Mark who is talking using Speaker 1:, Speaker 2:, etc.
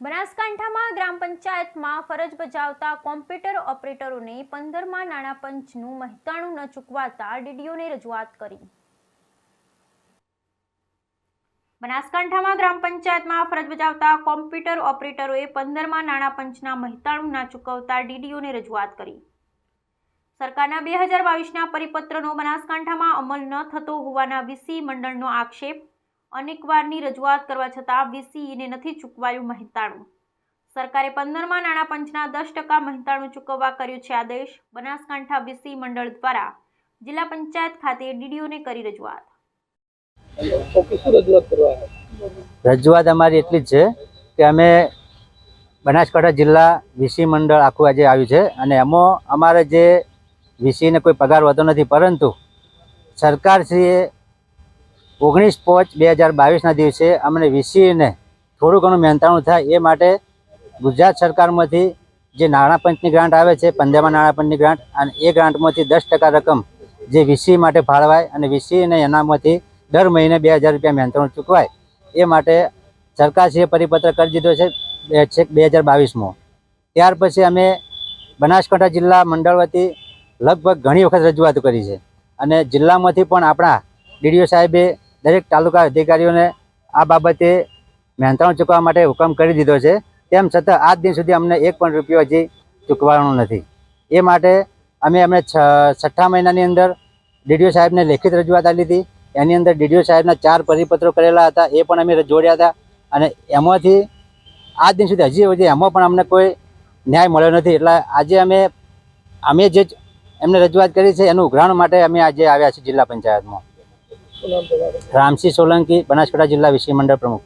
Speaker 1: બનાસકાંઠામાં ગ્રામ પંચાયતમાં ફરજ બજાવતા કોમ્પ્યુટર ઓપરેટરોને પંદરમાં નાણાં પંચનું મહેતાણું ન ચૂકવાતા ડીડીઓને રજૂઆત કરી. બનાસકાંઠામાં ગ્રામ પંચાયતમાં ફરજ બજાવતા કોમ્પ્યુટર ઓપરેટરોએ પંદરમાં નાણાં પંચના મહેતાણું ના ચૂકવતા ડીડીઓને રજૂઆત કરી. સરકારના બે હજાર બાવીસના પરિપત્રનો બનાસકાંઠામાં અમલ ન થતો હોવાના વીસી મંડળનો આક્ષેપ અનેકવારની રજૂઆત કરવા છતાં વીસીઈને નથી ચૂકવાયું મહેતાણું. સરકારે પંદરમાં નાણાં પંચના દસ ટકા મહેતાણું ચૂકવવા કર્યું છે આદેશ. બનાસકાંઠા વીસી મંડળ દ્વારા જિલ્લા પંચાયત ખાતે ડીડીઓને કરી રજૂઆત.
Speaker 2: રજૂઆત કરવા આવ્યા?
Speaker 3: રજૂઆત અમારી એટલી જ છે કે અમે બનાસકાંઠા જિલ્લા વીસી મંડળ આખું આજે આવ્યું છે અને એમાં અમારે જે વીસીને કોઈ પગાર વધતો નથી પરંતુ સરકારશ્રીએ ઓગણીસ પાંચ બે હજાર બાવીસના દિવસે અમને વીસીને થોડું ઘણું મહેનતાણું થાય એ માટે ગુજરાત સરકારમાંથી જે નાણાં પંચની ગ્રાન્ટ આવે છે પંદરમાં નાણાં પંચની ગ્રાન્ટ, અને એ ગ્રાન્ટમાંથી દસ ટકા રકમ જે વીસી માટે ફાળવાય અને વીસીને એનામાંથી દર મહિને બે હજાર રૂપિયા મહેનતાણું ચૂકવાય, એ માટે સરકારશ્રીએ પરિપત્ર કરી દીધો છે છેક બે હજાર બાવીસમાં. ત્યાર પછી અમે બનાસકાંઠા જિલ્લા મંડળ વતી લગભગ ઘણી વખત રજૂઆત કરી છે અને જિલ્લામાંથી પણ આપણા ડીડીઓ સાહેબે દરેક તાલુકા અધિકારીઓને આ બાબતે મહેનતાણું ચૂકવવા માટે હુકમ કરી દીધો છે. તેમ છતાં આજ દિન સુધી અમને એક પણ રૂપિયો હજી ચૂકવાનો નથી. એ માટે અમે અમે છઠ્ઠા મહિનાની અંદર ડીડીઓ સાહેબને લેખિત રજૂઆત આપી હતી. એની અંદર ડીડીઓ સાહેબના ચાર પરિપત્રો કરેલા હતા, એ પણ અમે જોડ્યા હતા અને એમાંથી આજ દિન સુધી હજી સુધી એમાં પણ અમને કોઈ ન્યાય મળ્યો નથી. એટલે આજે અમે અમે જે એમને રજૂઆત કરી છે, એનું ઉઘરાણ માટે અમે આજે આવ્યા છીએ જિલ્લા પંચાયતમાં. રામસિંહ સોલંકી બનાસકાંઠા જિલ્લા વિષય મંડળ પ્રમુખ.